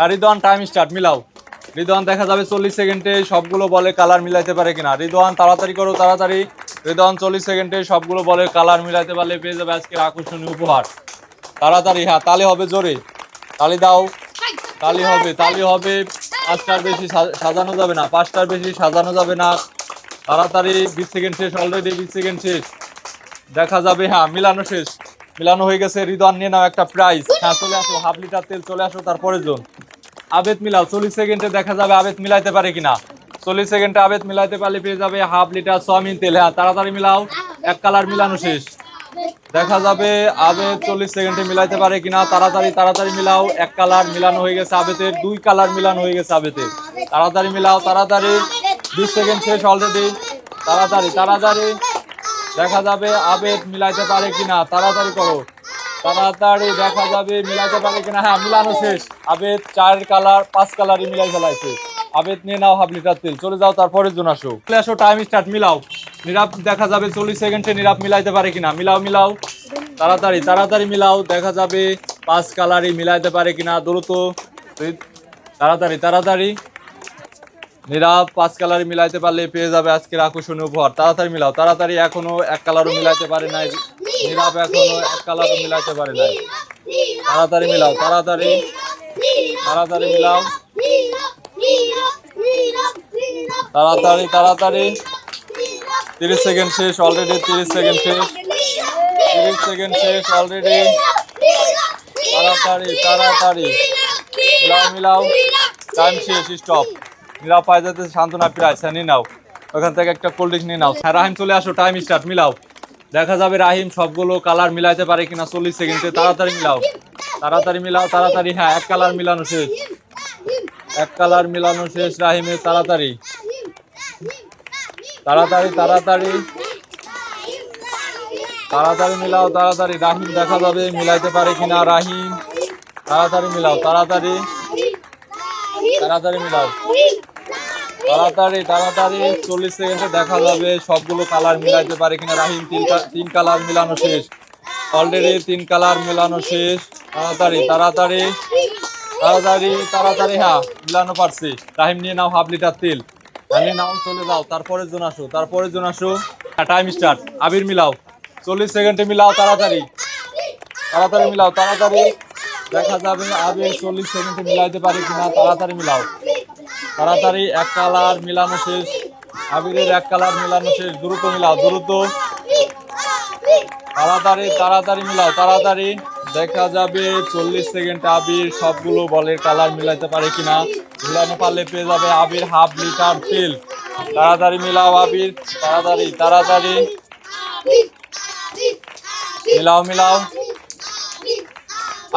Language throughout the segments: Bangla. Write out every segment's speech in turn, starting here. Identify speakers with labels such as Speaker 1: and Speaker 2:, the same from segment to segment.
Speaker 1: আর রিদওয়ান টাইম স্টার্ট মিলাও। রিদওয়ান, দেখা যাবে চল্লিশ সেকেন্ডে সবগুলো বলে কালার মিলাইতে পারে কিনা। রিদওয়ান, তাড়াতাড়ি করো, তাড়াতাড়ি। রিদওয়ান, চল্লিশ সেকেন্ডে সবগুলো বলে কালার মিলাইতে পারলে পেয়ে যাবে আজকের আকর্ষণীয় উপহার। তাড়াতাড়ি হ্যাঁ তালে হবে জোরে। তালি দাও। তালি হবে তালি হবে। পাঁচটার বেশি সাজানো যাবে না, পাঁচটার বেশি সাজানো যাবে না। তাড়াতাড়ি, বিশ সেকেন্ড শেষ অলরেডি বিশ সেকেন্ড শেষ। দেখা যাবে হ্যাঁ মিলানো শেষ। মিলানো হয়ে গেছে হৃদয় নিয়ে নাও একটা প্রাইস হ্যাঁ চলে আসো, হাফ লিটার তেল চলে আসো, তারপরের জন আবেদ মিলাও চল্লিশ সেকেন্ডে দেখা যাবে আবেদ মিলাইতে পারে কিনা। চল্লিশ সেকেন্ডে আবেদ মিলাইতে পারলে পেয়ে যাবে হাফ লিটার সয়াবিন তেল। হ্যাঁ তাড়াতাড়ি মিলাও, এক কালার মিলানো শেষ। দেখা যাবে আবেদ চল্লিশ সেকেন্ডে মিলাইতে পারে কিনা, তাড়াতাড়ি তাড়াতাড়ি মিলাও, এক কালার মিলানো হয়ে গেছে আবেদের, দুই কালার মিলানো হয়ে গেছে আবেদের। তাড়াতাড়ি মিলাও, তাড়াতাড়ি, বিশ সেকেন্ড শেষ অলরেডি তাড়াতাড়ি তাড়াতাড়ি। দেখা যাবে আবেদ মিলাইতে পারে কিনা, তাড়াতাড়ি করো। তাড়াতাড়ি দেখা যাবে মিলাইতে পারে কিনা? হ্যাঁ মিলানো শেষ। আবেদ চার কালার, পাঁচ কালারই মিলাই ফেলাইছে। আবেদ, নিয়ে নাও হাফ লিটার তেল। চলে যাও তারপরে জন আসো। চলে আসো টাইম স্টার্ট মিলাও। নিরাপ দেখা যাবে চল্লিশ সেকেন্ডে নিরাপ মিলাইতে পারে কিনা? মিলাও মিলাও। তাড়াতাড়ি তাড়াতাড়ি মিলাও। দেখা যাবে পাঁচ কালারই মিলাইতে পারে কিনা? দ্রুত। তাড়াতাড়ি তাড়াতাড়ি। নিরাপ পাঁচ কালারই মিলাইতে পারলে পেয়ে যাবে আজকের আকর্ষণীয় উপহার। তাড়াতাড়ি মিলাও, তাড়াতাড়ি। এখনও এক কালারও মিলাইতে পারে নাই। নিরাপ এখনও এক কালারও মিলাইতে পারে নাই। তাড়াতাড়ি মিলাও, তাড়াতাড়ি। তাড়াতাড়ি মিলাও। তাড়াতাড়ি তাড়াতাড়ি। তিরিশ সেকেন্ড শেষ অলরেডি তিরিশ সেকেন্ড শেষ। তিরিশ সেকেন্ড শেষ অলরেডি তাড়াতাড়ি তাড়াতাড়ি। মিলাও মিলাও। টাইম শেষ স্টপ মিলাও পাই যাতে সান্ত্বনা প্রাইস হ্যাঁ নিয়ে নাও। ওখান থেকে একটা কোল্ড ড্রিঙ্ক নিয়ে নাও। হ্যাঁ রাহিম, চলে আসো টাইম স্টার্ট মিলাও। দেখা যাবে রাহিম, সবগুলো কালার মিলাইতে পারে কিনা চল্লিশ সেকেন্ডে তাড়াতাড়ি মিলাও। তাড়াতাড়ি মিলাও, তাড়াতাড়ি হ্যাঁ এক কালার মিলানো শেষ। এক কালার মিলানো শেষ রাহিমের, তাড়াতাড়ি। তাড়াতাড়ি তাড়াতাড়ি। তাড়াতাড়ি মিলাও, তাড়াতাড়ি। রাহিম দেখা যাবে মিলাইতে পারে কিনা, রাহিম। তাড়াতাড়ি মিলাও, তাড়াতাড়ি। তাড়াতাড়ি মিলাও। তাড়াতাড়ি তাড়াতাড়ি চল্লিশ সেকেন্ডে দেখা যাবে, সবগুলো কালার মিলাইতে পারে কিনা। রাহিম, তিন তিন কালার মিলানো শেষ। অলরেডি তিন কালার মিলানো শেষ। তাড়াতাড়ি তাড়াতাড়ি তাড়াতাড়ি তাড়াতাড়ি হ্যাঁ মিলানো পারছি। রাহিম, নিয়ে নাও হাফ লিটার তেল। আমি নাও, চলে যাও। তারপরের জন আসো, তারপরের জন আসো। হ্যাঁ টাইম স্টার্ট আবির, মিলাও। চল্লিশ সেকেন্ডে মিলাও, তাড়াতাড়ি। তাড়াতাড়ি মিলাও, তাড়াতাড়ি। দেখা যাবে আবির চল্লিশ সেকেন্ডে মিলাইতে পারি কিনা, তাড়াতাড়ি মিলাও। তাড়াতাড়ি এক কালার মিলানো শেষ। আবিরের এক কালার মিলানো শেষ। দ্রুত মিলাও, দ্রুত। তাড়াতাড়ি তাড়াতাড়ি মিলাও, তাড়াতাড়ি। দেখা যাবে চল্লিশ সেকেন্ড আবির সবগুলো বলের কালার মিলাইতে পারে কিনা। মিলানো পারলে পেয়ে যাবে আবির হাফ লিটার তেল। তাড়াতাড়ি মিলাও আবির। তাড়াতাড়ি তাড়াতাড়ি। মিলাও মিলাও।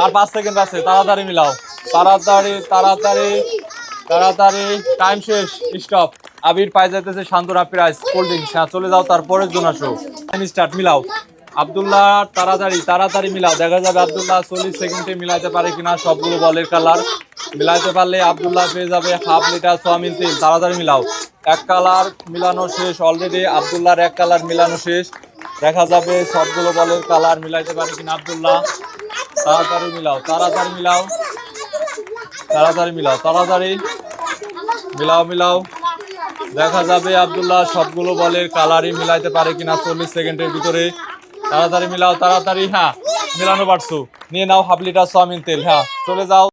Speaker 1: আর পাঁচ সেকেন্ড আছে, তাড়াতাড়ি মিলাও। তাড়াতাড়ি তাড়াতাড়ি। তাড়াতাড়ি টাইম শেষ স্টপ আবির পাই যাইতেছে শান্তরা প্রাইস কোল্ড ড্রিঙ্কস হ্যাঁ চলে যাও, তারপরের জন আসো। টাইম স্টার্ট মিলাও। আবদুল্লাহ, তাড়াতাড়ি তাড়াতাড়ি মিলাও। দেখা যাবে আবদুল্লাহ চল্লিশ সেকেন্ডে মিলাইতে পারে কিনা, সবগুলো বলের কালার মিলাইতে পারলে আবদুল্লাহ পেয়ে যাবে হাফ লিটার সোয়াবিন তেল। তাড়াতাড়ি মিলাও। এক কালার মিলানো শেষ। অলরেডি আবদুল্লাহর এক কালার মিলানো শেষ। দেখা যাবে সবগুলো বলের কালার মিলাইতে পারে কিনা আবদুল্লাহ। তাড়াতাড়ি মিলাও তাড়াতাড়ি মিলাও। তাড়াতাড়ি মিলাও, তাড়াতাড়ি। মিলাও মিলাও। দেখা যাবে আবদুল্লাহ সবগুলো বলের কালারই মিলাইতে পারে কিনা চল্লিশ সেকেন্ডের ভিতরে। তাড়াতাড়ি মিলাও, তাড়াতাড়ি হ্যাঁ মিলানো পারছ নিয়ে নাও হাফ লিটার সোয়াবিন তেল হ্যাঁ চলে যাও।